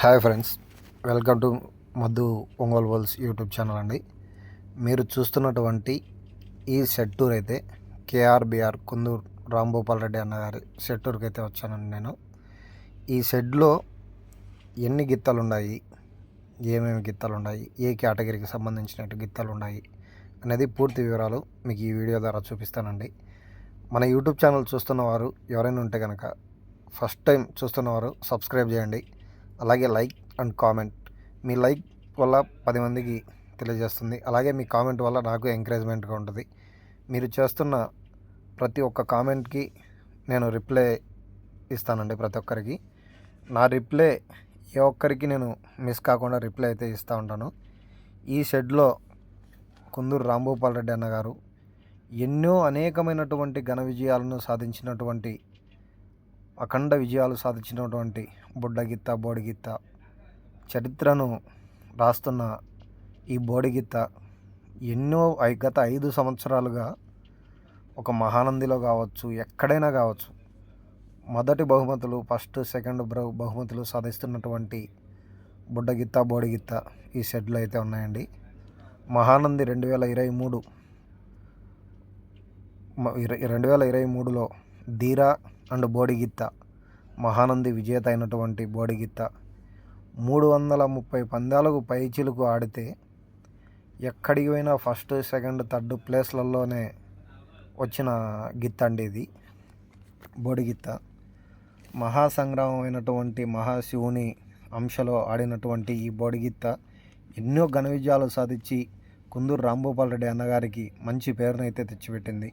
Hi friends welcome to Madhu Ongole vlogs YouTube channel అండి. మీరు చూస్తున్నటువంటి ఈ సెట్ టూర్ అయితే కేఆర్బిఆర్ కుందూరు రాంభూపాల్ రెడ్డి అన్న గారి సెట్ టూర్కి అయితే వచ్చానండి నేను. ఈ షెడ్లో ఎన్ని గిత్తలు ఉన్నాయి ఏమేమి గిత్తలు ఉన్నాయి ఏ కేటగిరీకి సంబంధించినట్టు గిత్తలు ఉన్నాయి అనేది పూర్తి వివరాలు మీకు ఈ వీడియో ద్వారా చూపిస్తానండి. మన యూట్యూబ్ ఛానల్ చూస్తున్న వారు ఎవరైనా ఉంటే కనుక ఫస్ట్ టైం చూస్తున్నవారు సబ్స్క్రైబ్ చేయండి. అలాగే లైక్ అండ్ కామెంట్. మీ లైక్ వల్ల పది మందికి తెలియజేస్తుంది. అలాగే మీ కామెంట్ వల్ల నాకు ఎంకరేజ్మెంట్గా ఉంటుంది. మీరు చేస్తున్న ప్రతి ఒక్క కామెంట్కి నేను రిప్లై ఇస్తానండి ప్రతి ఒక్కరికి. నా రిప్లై ఏ ఒక్కరికి నేను మిస్ కాకుండా రిప్లై అయితే ఇస్తూ ఉంటాను. ఈ షెడ్లో కుందూరు రాంభూపాల్ రెడ్డి అన్న గారు ఎన్నో అనేకమైనటువంటి ఘన విజయాలను సాధించినటువంటి అఖండ విజయాలు సాధించినటువంటి బుడ్డగిత్త బోడిగిత్త చరిత్రను రాస్తున్న ఈ బోడిగిత్త ఎన్నో గత ఐదు సంవత్సరాలుగా ఒక మహానందిలో కావచ్చు ఎక్కడైనా కావచ్చు మొదటి బహుమతులు ఫస్ట్ సెకండ్ బహుమతులు సాధిస్తున్నటువంటి బుడ్డగిత్త బోడిగిత్త ఈ షెడ్లు అయితే ఉన్నాయండి. మహానంది రెండు వేల ఇరవై మూడు ఇర- రెండు వేల ఇరవై మూడులో ధీరా అండ్ బోడిగిత్త మహానంది విజేత అయినటువంటి బోడిగిత్త. మూడు వందల ముప్పై పందాలకు పైచిలుకు ఆడితే ఎక్కడికి పోయినా ఫస్ట్ సెకండ్ థర్డ్ ప్లేస్లలోనే వచ్చిన గిత్త అండి ఇది బోడిగిత్త. మహాసంగ్రామం అయినటువంటి మహాశివుని అంశలో ఆడినటువంటి ఈ బోడిగిత్త ఎన్నో ఘన విజయాలు సాధించి కుందూరు రాంభూపాల్ రెడ్డి అన్నగారికి మంచి పేరునైతే తెచ్చిపెట్టింది.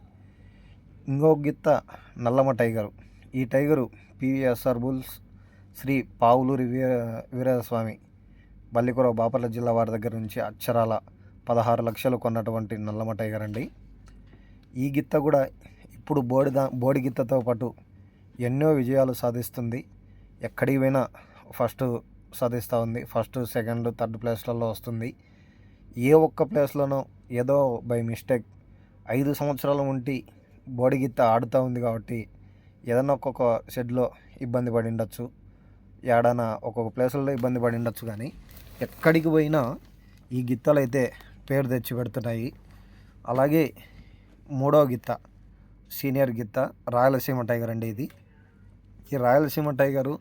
ఇంకో గిత్త నల్లమ టైగరు. ఈ tiger PVSR bulls Shri Pavuluri Veera Veeraswamy Ballikura Bapatla జిల్లా వారి దగ్గర నుంచి అక్షరాల పదహారు లక్షలు కొన్నటువంటి నల్లమ టైగర్ అండి. ఈ గిత్త కూడా ఇప్పుడు బోడి దా బోడి గిత్తతో పాటు ఎన్నో విజయాలు సాధిస్తుంది. ఎక్కడికి పోయినా ఫస్ట్ సాధిస్తూ ఉంది. ఫస్ట్ సెకండ్ థర్డ్ ప్లేస్లలో వస్తుంది. ఏ ఒక్క ప్లేస్లోనో ఏదో బై మిస్టేక్ ఐదు సంవత్సరాల ఉంటే బోడి గిత్త ఆడుతూ ఉంది కాబట్టి ఏదైనా ఒక్కొక్క షెడ్లో ఇబ్బంది పడి ఉండొచ్చు. ఏడైనా ఒక్కొక్క ప్లేసుల్లో ఇబ్బంది పడి ఉండొచ్చు కానీ ఎక్కడికి పోయినా ఈ గిత్తలు అయితే పేరు తెచ్చి పెడుతున్నాయి. అలాగే మూడో గిత్త సీనియర్ గిత్త రాయలసీమ టైగర్ అండి ఇది. ఈ రాయలసీమ టైగరు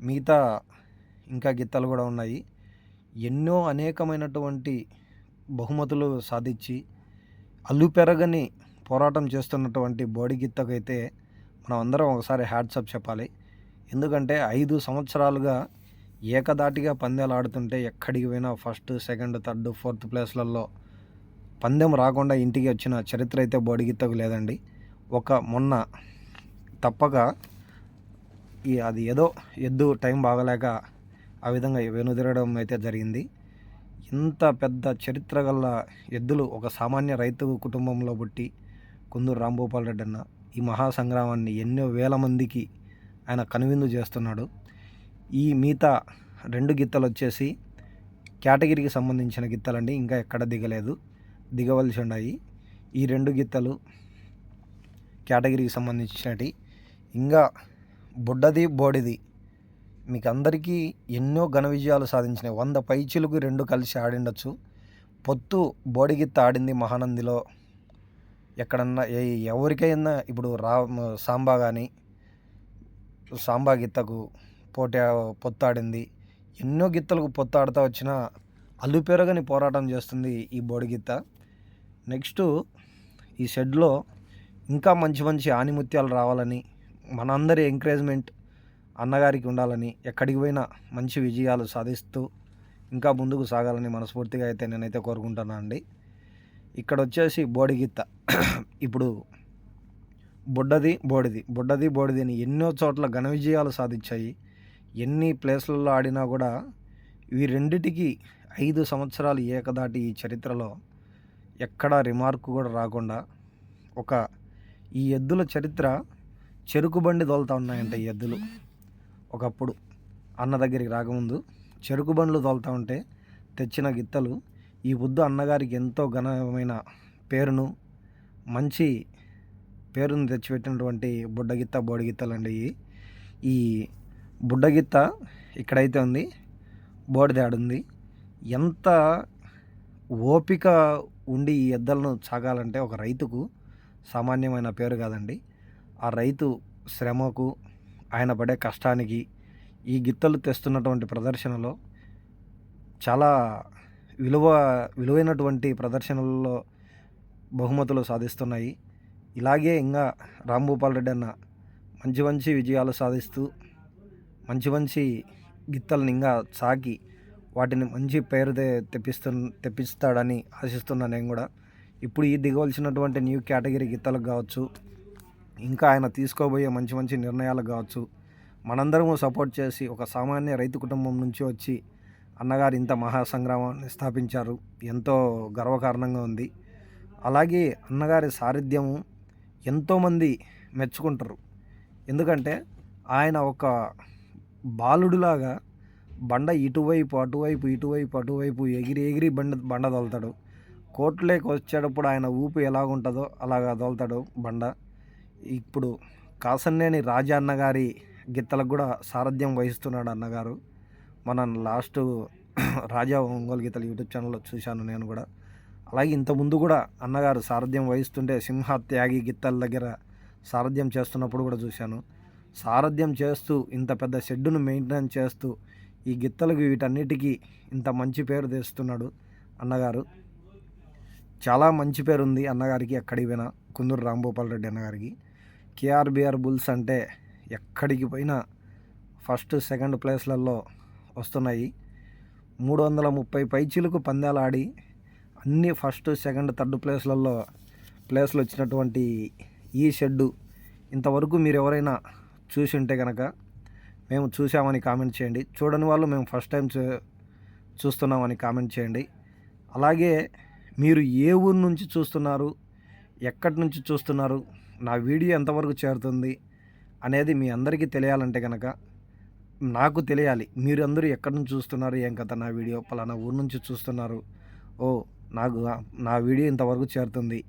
మిగతా ఇంకా గిత్తలు కూడా ఉన్నాయి. ఎన్నో అనేకమైనటువంటి బహుమతులు సాధించి అల్లు పెరగని పోరాటం చేస్తున్నటువంటి బోడి గిత్తకైతే మనం అందరం ఒకసారి హ్యాట్సప్ చెప్పాలి. ఎందుకంటే ఐదు సంవత్సరాలుగా ఏకదాటిగా పందాలు ఆడుతుంటే ఎక్కడికి పోయినా ఫస్ట్ సెకండ్ థర్డ్ ఫోర్త్ ప్లేస్లలో పందెం రాకుండా ఇంటికి వచ్చిన చరిత్ర అయితే బొడిగిత్తకు లేదండి. ఒక మొన్న తప్పక ఈ అది ఏదో ఎద్దు టైం బాగలేక ఆ విధంగా వెనుదిరగడం అయితే జరిగింది. ఇంత పెద్ద చరిత్ర గల ఎద్దులు ఒక సామాన్య రైతు కుటుంబంలో పుట్టి కుందూరు రాంభూపాల్ రెడ్డి అన్న ఈ మహాసంగ్రామాన్ని ఎన్నో వేల మందికి ఆయన కనువిందు చేస్తున్నాడు. ఈ మిగతా రెండు గిత్తలు వచ్చేసి కేటగిరీకి సంబంధించిన గిత్తలండి ఇంకా ఎక్కడ దిగలేదు. దిగవలసి ఉన్నాయి ఈ రెండు గిత్తలు కేటగిరీకి సంబంధించినవి ఇంకా బుడ్డది బోడిది. మీకు అందరికీ ఎన్నో ఘన విజయాలు సాధించినాయి. వంద పైచిలకు రెండు కలిసి ఆడిండొచ్చు. పొత్తు బోడిగిత్త ఆడింది మహానందిలో ఎక్కడన్నా ఏ- ఎవరికైనా ఇప్పుడు రా సాంబా కానీ సాంబా గిత్తకు పోటీ పొత్తాడింది. ఎన్నో గిత్తలకు పొత్తాడుతూ వచ్చినా వచ్చిన పోరాటం చేస్తుంది ఈ బోడిగిత్త నెక్స్ట్ ఈ షెడ్లో ఇంకా మంచి మంచి ఆనిముత్యాలు రావాలని మనందరి ఎంకరేజ్మెంట్ అన్నగారికి ఉండాలని ఎక్కడికి పోయినా మంచి విజయాలు సాధిస్తూ ఇంకా ముందుకు సాగాలని మనస్ఫూర్తిగా అయితే నేనైతే కోరుకుంటున్నాను అండి. ఇక్కడ వచ్చేసి బోడిగిత్త. ఇప్పుడు బుడ్డది బోడిది. బుడ్డది బోడిది అని ఎన్నో చోట్ల ఘన విజయాలు సాధించాయి. ఎన్ని ప్లేస్లలో ఆడినా కూడా ఈ రెండిటికి ఐదు సంవత్సరాలు ఏకదాటి ఈ చరిత్రలో ఎక్కడా రిమార్క్ కూడా రాకుండా ఒక ఈ ఎద్దుల చరిత్ర చెరుకు బండి తోలుతా ఉన్నాయంట ఈ ఎద్దులు. ఒకప్పుడు అన్న దగ్గరికి రాకముందు చెరుకు బండ్లు తోలుతా ఉంటే తెచ్చిన గిత్తలు ఈ బుద్ధు అన్నగారికి ఎంతో ఘనమైన పేరును మంచి పేరును తెచ్చిపెట్టినటువంటి బుడ్డగిత్త బోడిగిత్తలు అండి ఈ బుడ్డగిత్త ఇక్కడైతే ఉంది బోడిదాడుంది ఎంత ఓపిక ఉండి ఈ ఎద్దలను సాగాలంటే ఒక రైతుకు సామాన్యమైన పేరు కాదండి. ఆ రైతు శ్రమకు ఆయన పడే కష్టానికి ఈ గిత్తలు తెస్తున్నటువంటి ప్రదర్శనలో చాలా విలువ విలువైనటువంటి ప్రదర్శనల్లో బహుమతులు సాధిస్తున్నాయి. ఇలాగే ఇంకా రాంభూపాల్ రెడ్డి అన్న మంచి మంచి విజయాలు సాధిస్తూ మంచి మంచి గిత్తలను ఇంకా సాకి వాటిని మంచి పేరు తెప్పిస్తు తెప్పిస్తాడని ఆశిస్తున్నాను నేను కూడా. ఇప్పుడు ఈ దిగవలసినటువంటి న్యూ కేటగిరీ గిత్తలకు కావచ్చు ఇంకా ఆయన తీసుకోబోయే మంచి మంచి నిర్ణయాలకు కావచ్చు మనందరము సపోర్ట్ చేసి ఒక సామాన్య రైతు కుటుంబం నుంచి వచ్చి అన్నగారు ఇంత మహాసంగ్రామాన్ని స్థాపించారు. ఎంతో గర్వకారణంగా ఉంది. అలాగే అన్నగారి సారథ్యం ఎంతోమంది మెచ్చుకుంటారు. ఎందుకంటే ఆయన ఒక బాలుడిలాగా బండ ఇటువైపు అటువైపు ఇటువైపు అటువైపు ఎగిరి ఎగిరి బండ బండ తోలుతాడు. కోర్టులోకి వచ్చేటప్పుడు ఆయన ఊపు ఎలాగుంటుందో అలాగా దొలుతాడు బండ. ఇప్పుడు కాసన్నేని రాజా అన్నగారి గిత్తలకు కూడా సారథ్యం వహిస్తున్నాడు అన్నగారు. మన లాస్ట్ రాజా ఒంగోలు గీతలు యూట్యూబ్ ఛానల్లో చూశాను నేను కూడా. అలాగే ఇంతకుముందు కూడా అన్నగారు సారథ్యం వహిస్తుంటే సింహ త్యాగి గిత్తల దగ్గర సారథ్యం చేస్తున్నప్పుడు కూడా చూశాను. సారథ్యం చేస్తూ ఇంత పెద్ద షెడ్డును మెయింటైన్ చేస్తూ ఈ గిత్తలకు వీటన్నిటికీ ఇంత మంచి పేరు తెస్తున్నాడు అన్నగారు. చాలా మంచి పేరు ఉంది అన్నగారికి ఎక్కడికి పోయినా కుందూరు రాంభూపాల్ రెడ్డి అన్నగారికి. కేఆర్బిఆర్ బుల్స్ అంటే ఎక్కడికి పోయినా ఫస్ట్ సెకండ్ ప్లేస్లలో వస్తున్నాయి. మూడు వందల ముప్పై పైచీలకు పందాలు ఆడి అన్ని ఫస్ట్ సెకండ్ థర్డ్ ప్లేస్లలో ప్లేస్లు వచ్చినటువంటి ఈ షెడ్డు ఇంతవరకు మీరు ఎవరైనా చూసి ఉంటే కనుక మేము చూసామని కామెంట్ చేయండి. చూడని వాళ్ళు మేము ఫస్ట్ టైం చూ చూస్తున్నామని కామెంట్ చేయండి. అలాగే మీరు ఏ ఊరు నుంచి చూస్తున్నారు ఎక్కడి నుంచి చూస్తున్నారు నా వీడియో ఎంతవరకు చేరుతుంది అనేది మీ అందరికీ తెలియాలంటే కనుక నాకు తెలియాలి. మీరు అందరూ ఎక్కడి నుంచి చూస్తున్నారు? ఏం కథ? నా వీడియో పలానా ఊరు నుంచి చూస్తున్నారు. ఓ నాకు నా వీడియో ఇంతవరకు చేరుతుంది.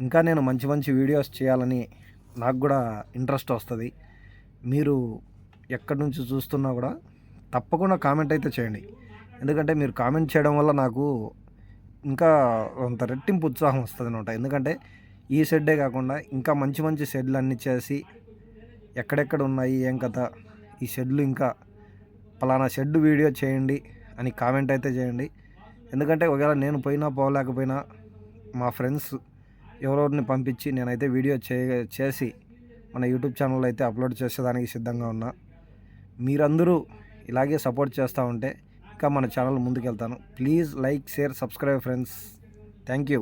ఇంకా నేను మంచి మంచి వీడియోస్ చేయాలని నాకు కూడా ఇంట్రెస్ట్ వస్తుంది. మీరు ఎక్కడి నుంచి చూస్తున్నా కూడా తప్పకుండా కామెంట్ అయితే చేయండి. ఎందుకంటే మీరు కామెంట్ చేయడం వల్ల నాకు ఇంకా అంత రెట్టింపు ఉత్సాహం వస్తుంది అనమాట. ఎందుకంటే ఈ షెడ్డే కాకుండా ఇంకా మంచి మంచి షెడ్లు అన్నీ చేసి ఎక్కడెక్కడ ఉన్నాయి? ఏం కథ? ఈ షెడ్లు ఇంకా పలానా షెడ్ వీడియో చేయండి అని కామెంట్ అయితే చేయండి. ఎందుకంటే ఒకవేళ నేను పోయినా పోలేకపోయినా మా ఫ్రెండ్స్ ఎవరెవరిని పంపించి నేనైతే వీడియో చే చేసి మన యూట్యూబ్ ఛానల్లో అయితే అప్లోడ్ చేసేదానికి సిద్ధంగా ఉన్నా. మీరందరూ ఇలాగే సపోర్ట్ చేస్తూ ఉంటే ఇంకా మన channel ముందుకెళ్తాను. Please like share subscribe friends. Thank you.